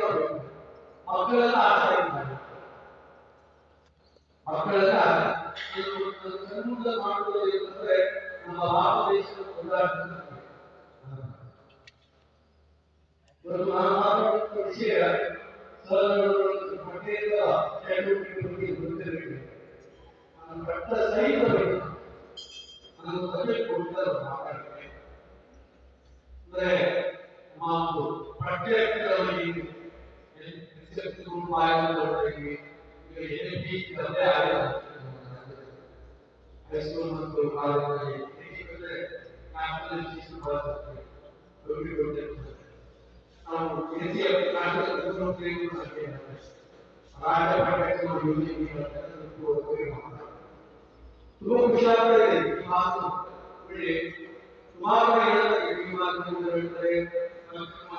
ಮಾಡ್ಬೇಕು? ಮಕ್ಕಳೆಲ್ಲ ಮಾಡುವುದು ನಮ್ಮ ವಿಷಯ ಪಠ್ಯೇತರ ಚಟುವಟಿಕೆ ಕೊಡ್ತಾರೆ ಮಾತಾಡ್ತೇನೆ. ಅಂದ್ರೆ ನಮ್ಮ ಒಂದು ಪಠ್ಯಗಳಲ್ಲಿ ಆಯೋಗದಲ್ಲಿ ಈಗ ಎನ್ ಪಿ ತಂದೆ ಆಗಿದೆ ಹೈಸ್ಕೂಲ್ ಮತ್ತು ಕಾಲೇಜಲ್ಲಿ ಏಕೆಂದರೆ ನ್ಯಾಷನಲ್ ಶಿಕ್ಷಣ ಬಳಸುತ್ತೇವೆ ಗೌರಿ ಗೊತ್ತಿರ್ತದೆ ನಾವು ಎನ್ಸಿಎ ನ್ಯಾಷನಲ್ ಮುಖ್ಯಮಂತ್ರಿ ರಾಜ್ಯ ಪಠ್ಯಕ್ರಮ ಯೋಜನೆ ತುಂಬಾ ಖುಷಿಯಾಗ್ತಾ ಇದೆ ಈ ಮಾತು ಒಳ್ಳೆ ಸುಮಾರು ಕಡೆ ಹೇಳ್ತಾರೆ ಈ ಮಾತು ಹೇಳ್ತಾರೆ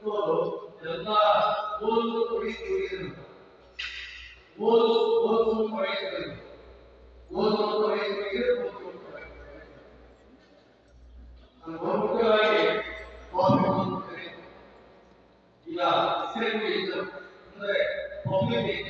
تقول لله قل أريد علما قل قل أريد علما قل أريد علما المهم كاي قوم كريم إلى سيدنا محمد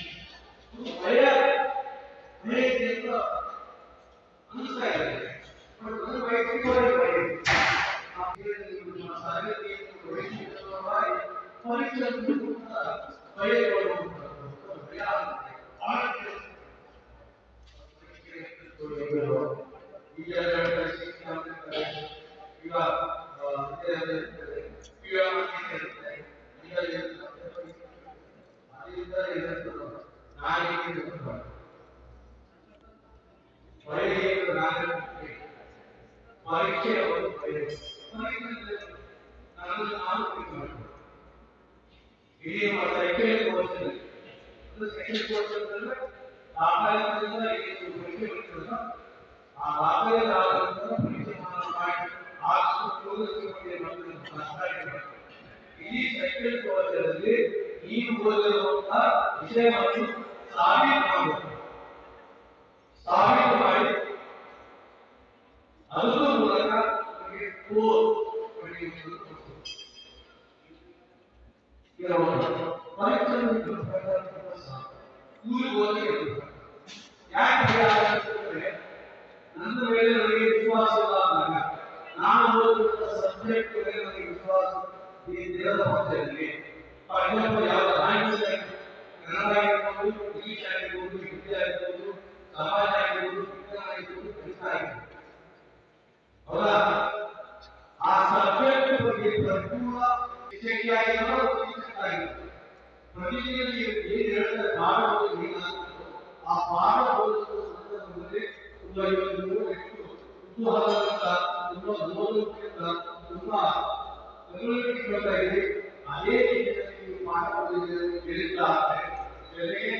You are, uh, you are ನಾಳೆಗೆ ಇರ್ತದೆ. ಪರೀಕ್ಷೆಗಳು ನಾಳೆ ಪರೀಕ್ಷೆ ಒಂದು ಪರೀಕ್ಷೆ ನಾನು ನಾನು ಮಾಡ್ತೀನಿ ಇಡೀ ಸೆಕೆಂಡ್ ಕೋರ್ಸ್ ಅದು ಸೆಕೆಂಡ್ ಕೋರ್ಸ್ ಅಂತಂದ್ರೆ ದಾಖಲೆಯಿಂದ ಏನು ಪರೀಕ್ಷೆ ಬರ್ತದಲ್ಲ ಆ ದಾಖಲೆ ಆದಂತರ ಪರೀಕ್ಷೆ ಮಾಡಿ ಆ ಪ್ರೋಗ್ರೆಸ್ ಬಗ್ಗೆ ಮಾತಾಡ್ತಾರೆ ಇಡೀ ಸೆಕೆಂಡ್ ಕೋರ್ಸ್ ಅಲ್ಲಿ ನೀವು ಓದಿರುವಂತಹ ವಿಷಯವನ್ನು ಸಾಬೀತು ಮಾಡಬೇಕು ಸಾಬೀತು ಮಾಡಿ ಅದರ ಮೂಲಕ ನಮಗೆ ಸ್ಕೋರ್ ಪಡೆಯುವುದು ಪರೀಕ್ಷೆ ಊರಿಗೆ ಹೋಗಿ ಯಾಕೆ ಭಯ ಆಗುತ್ತೆ ನನ್ನ ಮೇಲೆ ನನಗೆ ವಿಶ್ವಾಸ ಇಲ್ಲ ಅಂದಾಗ ನಾನು ಓದುವಂತ ಸಬ್ಜೆಕ್ಟ್ ಮೇಲೆ ನನಗೆ ವಿಶ್ವಾಸ ಈ ದಿನದ ಪಕ್ಷದಲ್ಲಿ ಫಾರ್ ಎಕ್ಸಾಂಪಲ್ ಯಾವ ಸೈನ್ಸ್ ಕನ್ನಡ ಆಗಿರ್ಬೋದು ಇಂಗ್ಲಿಷ್ ಆಗಿರ್ಬೋದು ಹಿಂದಿ ಆಗಿರ್ಬೋದು ಸಮಾಜ ಆಗಿರ್ಬೋದು ವಿಜ್ಞಾನ ಆಗಿರ್ಬೋದು ಗಣಿತ ಆಗಿರ್ಬೋದು ಹೌದಾ ಆ ಸಬ್ಜೆಕ್ಟ್ ಬಗ್ಗೆ ಪರಿಪೂರ್ಣ ಶಿಕ್ಷಕಿಯಾಗಿರೋ ಶಿಕ್ಷಕರಾಗಿರ್ಬೋದು ಪ್ರತಿದಿನ ಏನ್ ಹೇಳ್ತಾರೆ ಪಾಠ ಓದಿ ಏನಾಗ್ತದೋ ಆ ಪಾಠ ಓದುವ ಸಂದರ್ಭದಲ್ಲಿ ತುಂಬಾ ಇವತ್ತು ನೀವು ಎಷ್ಟು ಕುತೂಹಲದಿಂದ ತುಂಬಾ ಗೌರವದಿಂದ ತುಂಬಾ ತಿಳುವಳಿಕೆ ಬರ್ತಾ ಇದೆ ಅದೇ ರೀತಿಯಲ್ಲಿ ನೀವು ಪಾಠ ಓದಿದ್ರೆ ಹೇಳಿದ್ದಾರೆ ಜೊತೆಗೆ ನಿಮ್ಮ ಕ್ಲಾಸ್ ಓದುತ್ತಿರ್ತಾರೆ ಕ್ಲಾಸ್ ಓದುವುದನ್ನ ಪ್ರತಿದಿನ ಮಾಡಿದ್ದಾಗಿರುತ್ತದೆ ಈ ಸಬ್ಜೆಕ್ಟ್ ಸೆಕೆಂಡ್ ಅಂದ್ರೆ ಆ ಸಬ್ಜೆಕ್ಟ್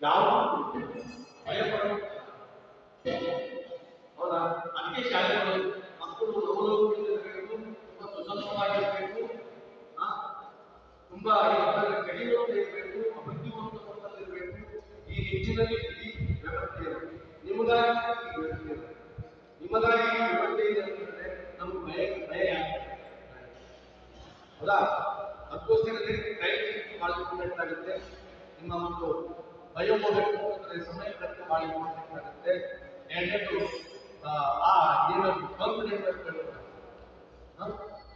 ಯಾವ ಭಯ ಪಡಬೇಕು ಹೌದಾ? ಅದಕ್ಕೆ ಶಾಲೆಗಳು, ಮಕ್ಕಳು ನವಲೋಕವಾಗಿರಬೇಕು ತುಂಬಾ ಸುಸಂಸ್ಕೃತವಾಗಿರಬೇಕು ತುಂಬಾ ಅದರ ಕಡಿಮೆ ಇರಬೇಕು ಅಭಿವೃದ್ಧಿವಂತವಾಗಿರಬೇಕು ಈ ನಿಟ್ಟಿನಲ್ಲಿ ಇಡೀ ವ್ಯವಸ್ಥೆ ನಿಮಗಾಗಿ ವ್ಯವಸ್ಥೆ ನಿಮಗಾಗಿ ವ್ಯವಸ್ಥೆ ಇದೆ ಅಂತಂದ್ರೆ ನಮ್ಗೆ ಭಯ ಭಯ ಯಾಕೆ ಹೌದಾ? ಅದಕ್ಕೋಸ್ಕರ ಟೈಮ್ ಮಾಡಿಕೊಂಡಂತಾಗುತ್ತೆ ನಿಮ್ಮ ಒಂದು ಅಂದ್ರೆ ಸಮಯ ಖರ್ಚು ಎರಡನೇದು ಆ, ಏನು ಕಾನ್ಫಿಡೆಂಟ್ ಇರಬೇಕು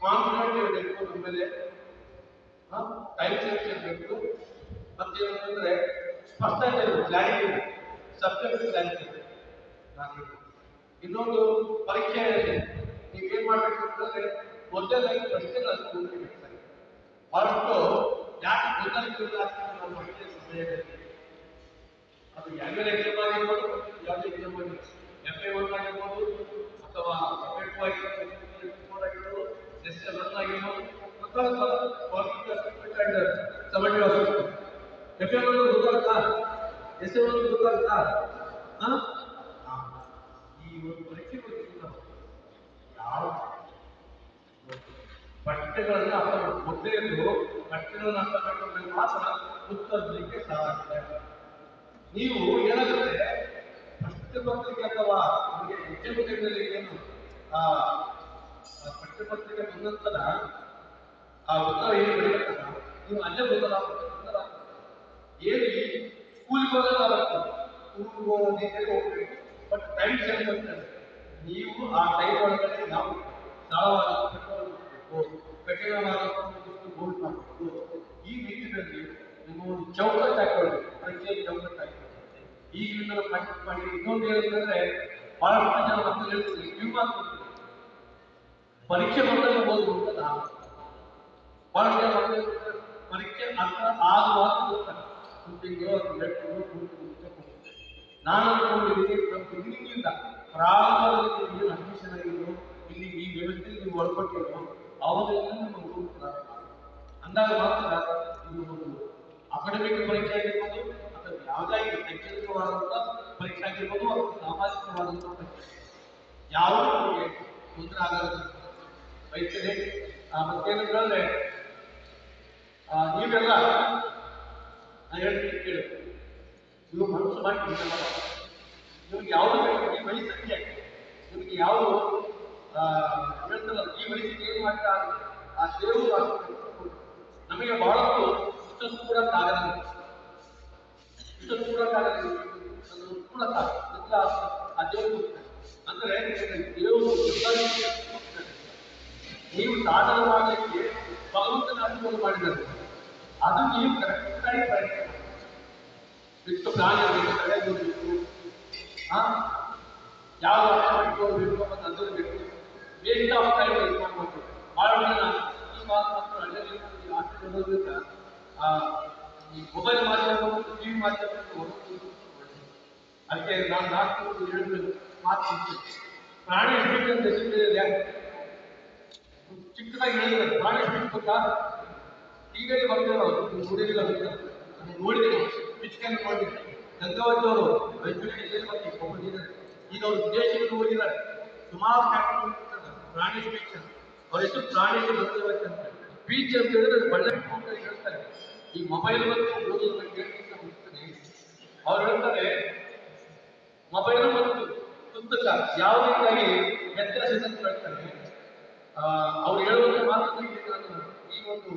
ಕಾನ್ಫಿಡೆಂಟ್ ಇರಬೇಕು ನಮ್ಮ ಮೇಲೆ ಟೈಮ್ ಸೆನ್ಸ್ ಇರಬೇಕು ಮತ್ತೆ ಏನಂತಂದ್ರೆ ಕ್ಲಾರಿಟಿ ಸಬ್ಜೆಕ್ಟ್ ಕ್ಲಾರಿಟಿ ಇನ್ನೊಂದು ಪರೀಕ್ಷೆ ನೀವೇನ್ ಮಾಡ್ಬೇಕು ಅಂತಂದ್ರೆ ಮೊದಲಾಗಿ ಪ್ರಶ್ನೆಗಳನ್ನು ಸರ್ ಬಹಳಷ್ಟು ಯಾಕೆ ಮೊದಲಿಗೆ ನಾವು ಸಮಯದಲ್ಲಿ ಯಾವ್ಯಾವ ಎಕ್ಸಾಮ್ ಆಗಿರ್ಬೋದು ಯಾವುದೇ ಎಕ್ಸಾಮ್ ಎಫ್ ಐ ಒನ್ ಆಗಿರ್ಬೋದು, ಅಥವಾ ಎಫ್ ಎ ಟು ಆಗಿರ್ಬೋದು ಎಲ್ ಒನ್ ಆಗಿರ್ಬೋದು F A one S A one. ಈ ಒಂದು ಪರೀಕ್ಷೆ ಗೊತ್ತಿಲ್ಲ. ಯಾವ ಬಟ್ಟೆಗಳನ್ನು ಅರ್ಥ ಮಾಡ್ಕೊಂಡು ಬಟ್ಟೆಗಳನ್ನು ಅರ್ಥ ಮಾಡ್ಕೊಂಡ್ರೆ ಮಾತ್ರ. ಉತ್ತರಿಸಲಿಕ್ಕೆ ಸಾಧ್ಯ ನೀವು ಏನಾಗುತ್ತೆ? ಪಠ್ಯಪತ್ರಿಕೆ ಅಥವಾ ನಿಮಗೆ ವಿದ್ಯಾಪೀಠಗಳಲ್ಲಿ ಏನು, ಆ, ಪಠ್ಯಪತ್ರಿಕೆ ಬಂದಂತರ ಆ ಉತ್ತರ ಏನು ಬರೆಯುತ್ತಲ್ಲ ನೀವು ಅಲ್ಲೇ ಬದಲಾಗುತ್ತೆ ಏನು ಸ್ಕೂಲಿಗೆ ಆಗುತ್ತೆ ಸ್ಕೂಲ್ಗೆ ಹೋಗೋ ಹೋಗ್ಬೇಕು? ಬಟ್ ಟೈಮ್ ಚೇಂಜ್ ಅಂತ ನೀವು ಆ ಟೈಮ್ ಒಳಗಡೆ ನಾವು ಸ್ಥಳವಾಗಿ ಕಠಿಣವಾದಷ್ಟು ಗೋಲ್ಡ್ ಮಾಡಬೇಕು. ಈ ನಿಟ್ಟಿನಲ್ಲಿ ನಿಮ್ಮ ಒಂದು ಚೌಕಟ್ಟು ಹಾಕೊಳ್ಬೇಕು ಪ್ರತಿಯೊಂದು ಚೌಕಟ್ಟು ಹಾಕೊಳ್ಬೇಕು ಈಗಿನ ಪ್ರಾಕ್ಟೀಸ್ ಮಾಡಿ. ಇನ್ನೊಂದು ಏನಂತಂದ್ರೆ ಬಹಳಷ್ಟು ಜನ ಮಕ್ಕಳು ನೀವು ಮಾತು ಪರೀಕ್ಷೆ ಬಂದಾಗ ಓದು ಅಂತ ಬಹಳಷ್ಟು ಬಹಳ ಜನ ಮಕ್ಕಳು ಪರೀಕ್ಷೆ ಅರ್ಥ ಆಗುವಾಗ ಓದ್ತಾರೆ. ಮೂರು ತಿಂಗಳು ಅಂತ ಹೋಗ್ತಾರೆ. ನಾನು ಅನ್ಕೊಂಡಿದ್ದೀನಿ ಬಿಗಿನಿಂಗಿಂದ ಪ್ರಾರಂಭದಲ್ಲಿ ಅಡ್ಮಿಷನ್ ಇಲ್ಲಿ ಈ ವ್ಯವಸ್ಥೆ ನೀವು ಒಳಪಟ್ಟಿರೋ ಅವಾಗಲಿಂದ ನಿಮ್ಮ ಗುರು ಅಂದಾಗ ಮಾತ್ರ ಇದು ಒಂದು ಅಕಾಡೆಮಿಕ್ ಪರೀಕ್ಷೆ ಆಗಿರ್ಬೋದು ಯಾವುದೇ ಶೈಕ್ಷಣಿಕವಾದಂಥ ಪರೀಕ್ಷೆ ಆಗಿರ್ಬೋದು ಅಥವಾ ಸಾಮಾಜಿಕವಾದಂಥ ಪರೀಕ್ಷೆ. ಯಾವುದೂ ನಮಗೆ ತೊಂದರೆ ಆಗಲ್ಲ ಬಯಸ್ತೇನೆ ಮತ್ತೇನಂತಂದ್ರೆ ನೀವೆಲ್ಲ ನಾನು ಹೇಳ್ತೀನಿ ಕೇಳಿ. ನೀವು ಮನಸ್ಸು ಮಾಡಿ ನಿಮಗೆ ಯಾವುದು ಬೇಕು? ಈ ವಯಸ್ಸು ಸಂಖ್ಯೆ. ನಿಮಗೆ ಯಾವುದು ಹೇಳ್ತಲ್ಲ, ಈ ವಯಸ್ಸಿಗೆ ಏನು ಮಾಡ್ತಾ ಆ ದೇವರು. ನಮಗೆ ಬಹಳಷ್ಟು ಕೂಡ ಆಗಲ್ಲ ಇಷ್ಟೊಂದು ಕೂಡ ಆಗಲ್ಲ ಅದು ಕೂಡ ಎಲ್ಲ ಆ ದೇವರು ಅಂದ್ರೆ ದೇವರು. ನೀವು ಸಾಧನೆ ಮಾಡಲಿಕ್ಕೆ ಭಗವಂತನ ಅನುಭವ ಮಾಡಿದ್ದಾರೆ ಅದು ನೀವು ಕರೆಕ್ಟಾಗಿ ಪ್ರಯತ್ನ. ಬಿಟ್ಟು ಪ್ರಾಣಿಗಳಿಗೆ ತಡೆಗಟ್ಟಬೇಕು ಆ ಯಾವ ಅರ್ಥ ಮಾಡಿಕೊಳ್ಬೇಕು ಮತ್ತು ಅದನ್ನು ಬೇಕು ಬೇಗ ಟೈಮ್ ಮಾಡಬೇಕು ಈ ಮಾತು ಮತ್ತು ಹಳ್ಳಿಯಲ್ಲಿ ಈ ಮೊಬೈಲ್ ಮಾಧ್ಯಮ ಟಿವಿ ಮಾಧ್ಯಮ ಅದಕ್ಕೆ ನಾನು ನಾಲ್ಕು ಹೇಳಿದ್ರು ಮಾತು. ಪ್ರಾಣಿ ಸ್ಪೀಚ್ ಅಂತ ಹೆಸರಿದೆ ಚಿಕ್ಕದಾಗಿ ಹೇಳಿದ್ರೆ ಪ್ರಾಣಿ ಸ್ಪೀಚ್ ಗೊತ್ತಾ ಈಗ ಬರ್ತಾರೆ ಅವರು. ನೋಡಿದಿಲ್ಲ ನಾನು ನೋಡಿದ್ದೀನಿ ಪಿಚ್ಕನ್ನು ನೋಡಿದ್ದೀನಿ ಗಂಗಾವತಿ ರೈತರಿಗೆ ಮತ್ತೆ ಹೋಗಿದ್ದಾರೆ ಈಗ ಅವರು ವಿದೇಶಕ್ಕೆ ಹೋಗಿದ್ದಾರೆ. ಸುಮಾರು ಪ್ರಾಣಿ ಸ್ಪೀಚ್ ಅವ್ರ ಹೆಸರು ಪ್ರಾಣಿ ಅಂತ. ಸ್ಪೀಚ್ ಅಂತ ಹೇಳಿದ್ರೆ ಬಳ್ಳಾರಿ ಹೇಳ್ತಾರೆ. ಈ ಮೊಬೈಲ್ ಬಗ್ಗೆ ಹೇಳ್ಲಿಕ್ಕೆ ಹೋಗ್ತಾನೆ ಅವ್ರು ಹೇಳ್ತಾರೆ ಮೊಬೈಲ್ ಮತ್ತು ಪುಸ್ತಕ ಯಾವ ರೀತಿಯಾಗಿ ವ್ಯತ್ಯಾಸ ಅವ್ರು ಹೇಳುವಂತ ನಾನು. ಈ ಒಂದು